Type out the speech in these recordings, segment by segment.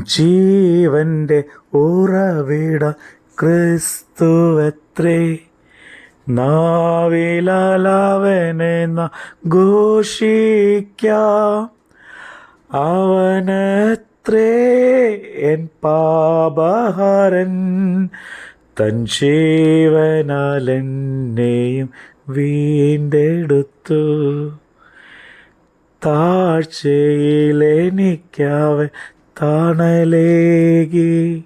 ജീവന്റെ ഉറവിട ക്രിസ്തുവത്രേ നാവിലാലവനെ ഘോഷിക്കാം അവനത്രേ എൻ പാപഹരൻ തൻ ജീവനാലെന്നെയും വീണ്ടെടുത്തു. താഴ്ചയിലെനിക്കവൻ തണലേകി.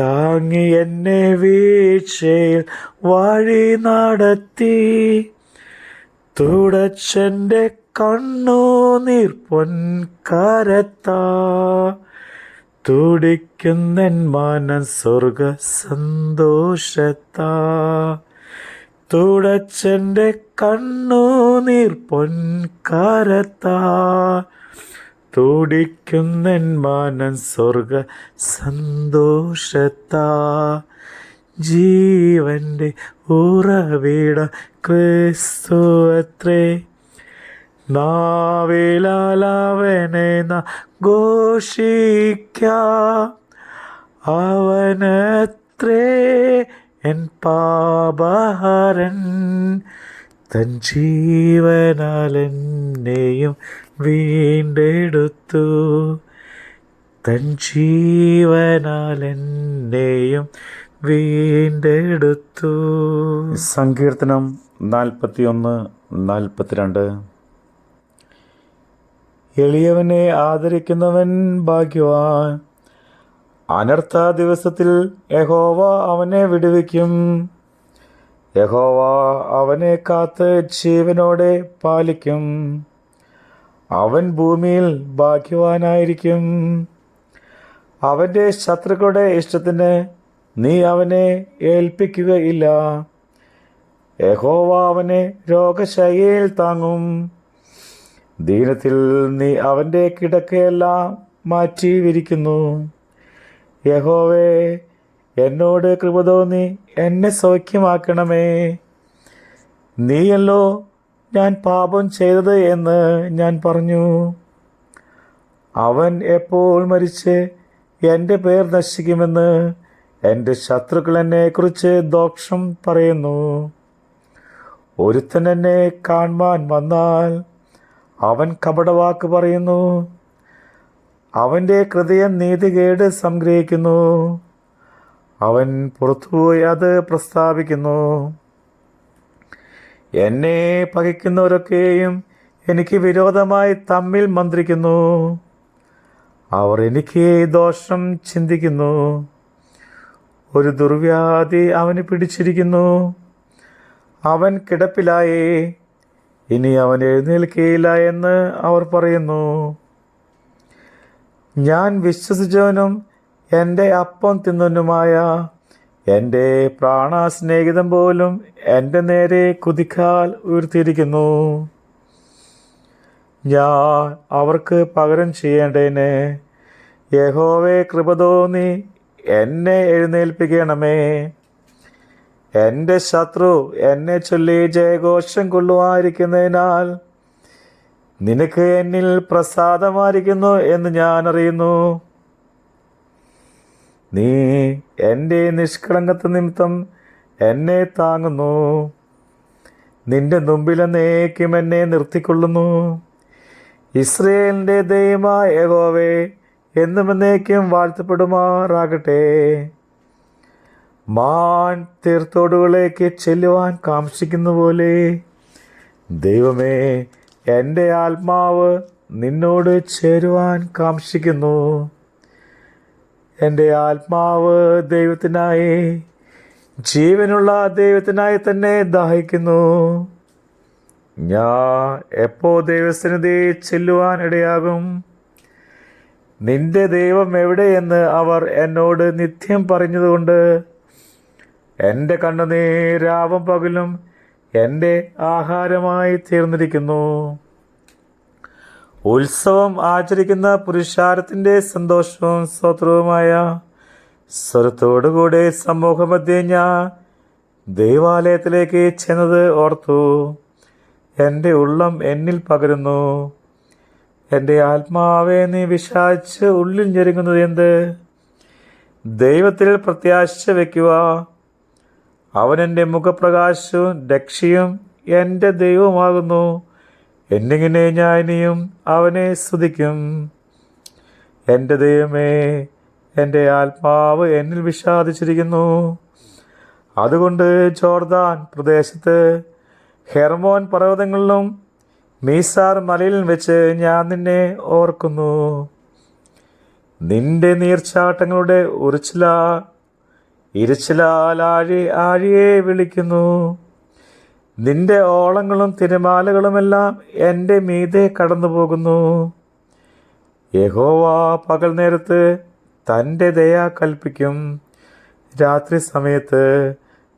താങ്ങി എന്നെ വീഴ്ചയിൽ വഴി നടത്തി. തുടച്ചെന്റെ കണ്ണുനീർ പൊൻകരത്താ തുടിക്കുന്നൻ മനം സ്വർഗ സന്തോഷത്താ. തുടച്ചെന്റെ കണ്ണുനീർ പൊൻകരത്താ തുടിക്കുന്നൻ മനം സ്വർഗ സന്തോഷത്താ. ജീവന്റെ ഉറവിട ക്രിസ്തുവത്രേ. നാവിലാലവനെ ഘോഷിക്ക. അവനത്രേ എൻ പാപഹരൻ. തൻ ജീവനാൽ എന്നെയും വീണ്ടെടുത്തു. തൻ ജീവനാൽ എന്നെയും വീണ്ടെടുത്തു. സങ്കീർത്തനം നാൽപ്പത്തിയൊന്ന് നാൽപ്പത്തിരണ്ട്. എളിയവനെ ആദരിക്കുന്നവൻ ഭാഗ്യവാൻ. അനർത്ഥ ദിവസത്തിൽ യഹോവ അവനെ വിടുവിക്കും. യഹോവ അവനെ കാത്ത് ജീവനോടെ പാലിക്കും. അവൻ ഭൂമിയിൽ ഭാഗ്യവാനായിരിക്കും. അവന്റെ ശത്രുക്കളുടെ ഇഷ്ടത്തിന് നീ അവനെ ഏൽപ്പിക്കുകയില്ല. യഹോവ അവനെ രോഗശയ്യയിൽ താങ്ങും. ദീനത്തിൽ നീ അവന്റെ കിടക്കയെല്ലാം മാറ്റി വിരിക്കുന്നു യഹോവേ എന്നോട് കൃപ തോന്നി എന്നെ സൗഖ്യമാക്കണമേ. നീയല്ലോ ഞാൻ പാപം ചെയ്തത് എന്ന് ഞാൻ പറഞ്ഞു. അവൻ എപ്പോൾ മരിച്ച് എന്റെ പേർ നശിക്കുമെന്ന് എന്റെ ശത്രുക്കൾ എന്നെക്കുറിച്ച് ദോഷം പറയുന്നു. ഒരുത്തൻ എന്നെ കാണുവാൻ വന്നാൽ അവൻ കപടവാക്ക് പറയുന്നു. അവന്റെ ഹൃദയം നീതികേട് സംഗ്രഹിക്കുന്നു. അവൻ പുറത്തുപോയി അത് പ്രസ്താവിക്കുന്നു. എന്നെ പകിക്കുന്നവരൊക്കെയും എനിക്ക് വിരോധമായി തമ്മിൽ മന്ത്രിക്കുന്നു. അവർ എനിക്ക് ദോഷം ചിന്തിക്കുന്നു. ഒരു ദുർവ്യാധി അവന് പിടിച്ചിരിക്കുന്നു. അവൻ കിടപ്പിലായേ. ഇനി അവൻ എഴുന്നേൽക്കുകയില്ല എന്ന് അവർ പറയുന്നു. ഞാൻ വിശ്വസിച്ചവനും എന്റെ അപ്പം തിന്നവനുമായ എന്റെ പ്രാണസ്നേഹിതം പോലും എന്റെ നേരെ കുതിക്കാൽ ഉയർത്തിയിരിക്കുന്നു. ഞാൻ അവർക്ക് പകരം ചെയ്യേണ്ടതിന് യഹോവേ കൃപ തോന്നി എന്നെ എഴുന്നേൽപ്പിക്കണമേ. എന്റെ ശത്രു എന്നെ ചൊല്ലി ജയഘോഷം കൊള്ളുമായിരിക്കുന്നതിനാൽ നിനക്ക് എന്നിൽ പ്രസാദമായിരിക്കുന്നു എന്ന് ഞാൻ അറിയുന്നു. നീ എന്റെ നിഷ്കളങ്കത്വ നിമിത്തം എന്നെ താങ്ങുന്നു. നിന്റെ മുമ്പിലെന്നേക്കും എന്നെ നിർത്തിക്കൊള്ളുന്നു. ഇസ്രയേലിന്റെ ദൈവമായ യഹോവേ എന്നും എന്നേക്കും വാഴ്ത്തപ്പെടുമാറാകട്ടെ. മാൻ തീർത്തോടുകളേക്ക് ചെല്ലുവാൻ കാംക്ഷിക്കുന്ന പോലെ ദൈവമേ എന്റെ ആത്മാവ് നിന്നോട് ചേരുവാൻ കാംക്ഷിക്കുന്നു. എന്റെ ആത്മാവ് ദൈവത്തിനായി ജീവനുള്ള ദൈവത്തിനായി തന്നെ ദാഹിക്കുന്നു. ഞാൻ എപ്പോ ദൈവസന്നിധി ചെല്ലുവാൻ ഇടയാകും? നിന്റെ ദൈവം എവിടെയെന്ന് അവർ എന്നോട് നിത്യം പറഞ്ഞതുകൊണ്ട് എന്റെ കണ്ണുനീരാവും പകലും എന്റെ ആഹാരമായി തീർന്നിരിക്കുന്നു. ഉത്സവം ആചരിക്കുന്ന പുരുഷാരത്തിന്റെ സന്തോഷവും സ്വത്രവുമായ സ്വരത്തോടുകൂടെ സമൂഹമധ്യേ ഞാൻ ദൈവാലയത്തിലേക്ക് ചെന്നത് ഓർത്തു. എന്റെ ഉള്ളം എന്നിൽ പകരുന്നു. എന്റെ ആത്മാവെ നീ വിശാച്ച് ഉള്ളിൽ ഞെരുങ്ങുന്നത് എന്ത്? ദൈവത്തിൽ പ്രത്യാശ വയ്ക്കുക. അവൻ മുഖപ്രകാശവും രക്ഷയും എന്റെ ദൈവമാകുന്നു എന്നിങ്ങനെ ഞാൻ ഇനിയും അവനെ സ്തുതിക്കും. എന്റെ ദൈവമേ എന്റെ ആത്മാവ് എന്നിൽ വിഷാദിച്ചിരിക്കുന്നു. അതുകൊണ്ട് ജോർദാൻ പ്രദേശത്ത് ഹെർമോൻ പർവതങ്ങളിലും മീസാർ മലയിലും വെച്ച് ഞാൻ നിന്നെ ഓർക്കുന്നു. നിന്റെ നീർച്ചാട്ടങ്ങളുടെ ഉറിച്ചില ഇരുച്ചിലാൽ ആഴി ആഴിയെ വിളിക്കുന്നു. നിന്റെ ഓളങ്ങളും തിരമാലകളുമെല്ലാം എന്റെ മീതെ കടന്നു പോകുന്നു യഹോവ പകൽ നേരത്ത് തന്റെ ദയ കൽപ്പിക്കും. രാത്രി സമയത്ത്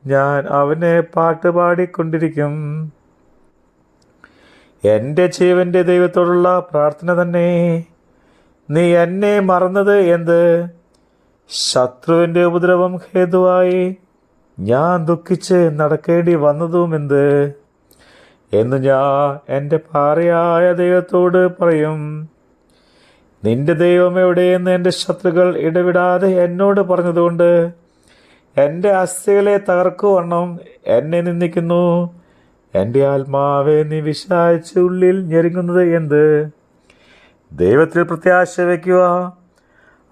ഞാൻ അവനെ പാട്ടുപാടിക്കൊണ്ടിരിക്കും. എന്റെ ജീവന്റെ ദൈവത്തോടുള്ള പ്രാർത്ഥന തന്നെ. നീ എന്നെ മറന്നത് എന്ത്? ശത്രുവിന്റെ ഉപദ്രവം ഹേതുവായി ഞാൻ ദുഃഖിച്ച് നടക്കേണ്ടി വന്നതുമെന്ത് എന്ന് ഞാൻ എന്റെ പാറയായ ദൈവത്തോട് പറയും. നിന്റെ ദൈവം എവിടെയെന്ന് എന്റെ ശത്രുക്കൾ ഇടവിടാതെ എന്നോട് പറഞ്ഞതുകൊണ്ട് എന്റെ അസ്ഥികളെ തകർക്കുവണ്ണം എന്നെ നിന്ദിക്കുന്നു. എന്റെ ആത്മാവെ നീ വിശാരിച്ച് ഉള്ളിൽ ഞെരുങ്ങുന്നത് എന്ത്? ദൈവത്തിൽ പ്രത്യാശ വയ്ക്കുക.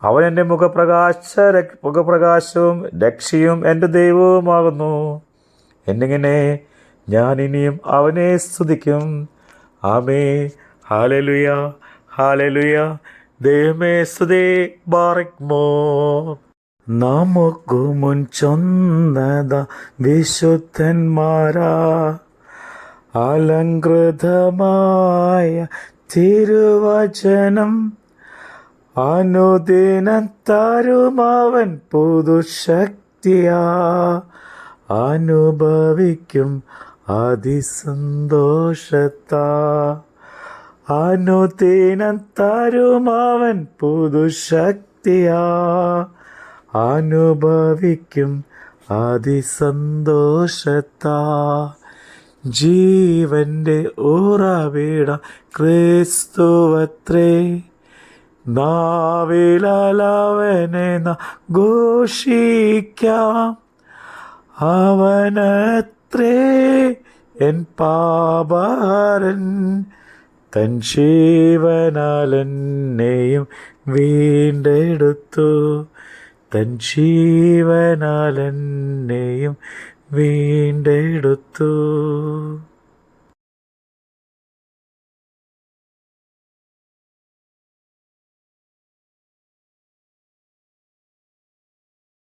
അവൻ എന്റെ മുഖപ്രകാശ രക്- മുഖപ്രകാശവും രക്ഷയും എന്റെ ദൈവവുമാകുന്നു. എന്നിങ്ങനെ ഞാൻ ഇനിയും അവനെ സ്തുതിക്കും. ആമേ ഹാലലുയ ഹാലലുയ ദൈവമേ സ്തുതേ ബാറിക്മോ നമുക്കു മുൻ ചൊന്നത വിശുദ്ധന്മാരാ. അലങ്കൃതമായ തിരുവചനം അനുദിനം തരുമവൻ പുതുശക്തിയാ. അനുഭവിക്കും അതിസന്തോഷത്താ. അനുദിനം തരുമവൻ പുതുശക്തിയാ. അനുഭവിക്കും അതിസന്തോഷത്താ. ജീവന്റെ ഉറവിട ക്രിസ്തുവത്രേ. നാവിലവനെ ഘോഷിക്കാം അവനത്രേ എൻ പാപാരൻ തൻ ജീവനാലെന്നെയും വീണ്ടെടുത്തു. തൻ ജീവനാലെന്നെയും വീണ്ടെടുത്തു.